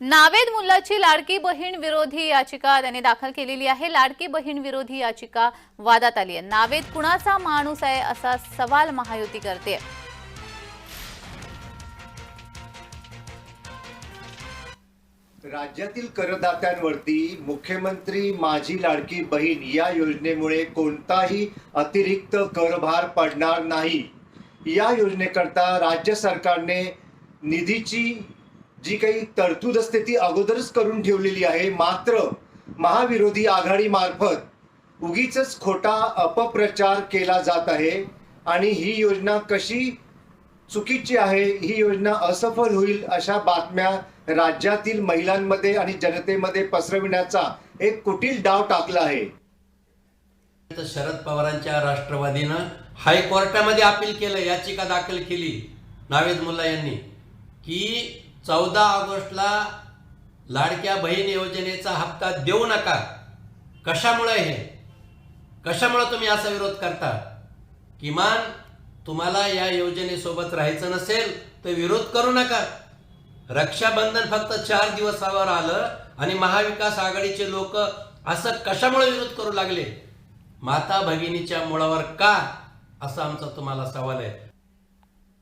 नावेद मुल्लाची लाडकी बहीण विरोधी याचिका त्यांनी दाखल केलेली आहे. लाडकी बहीण विरोधी याचिका वादात आली आहे. नावेद कुणाचा माणूस आहे असा सवाल महायुती करते. राज्यातील करदात्यांवरती मुख्यमंत्री माझी लाडकी बहीण या योजनेमुळे कोणताही अतिरिक्त करभार पडणार नाही. या योजनेकरता राज्य सरकारने निधीची जी काही तरतूद असते ती अगोदरच करून ठेवलेली आहे. मात्र महाविरोधी आघाडीमार्फत उगीच खोटा अपप्रचार केला जात आहे आणि ही योजना कशी चुकीची आहे ही योजना असफल होईल अशा बातम्या राज्यातील महिलांमध्ये आणि जनतेमध्ये पसरविण्याचा एक कुटील डाव टाकला आहे. तर शरद पवारांच्या राष्ट्रवादीनं हायकोर्टामध्ये अपील केलं याचिका दाखल केली. नावेद मुल्ला यांनी की चौदा ऑगस्टला लाडक्या बहीण योजनेचा हप्ता देऊ नका. कशामुळे हे? कशामुळे तुम्ही असा विरोध करता? किमान तुम्हाला या योजनेसोबत राहायचं नसेल तर विरोध करू नका. रक्षाबंधन फक्त चार दिवसावर आलं आणि महाविकास आघाडीचे लोक असं कशामुळे विरोध करू लागले? माता भगिनीच्या मुळावर का? असा आमचा तुम्हाला सवाल आहे.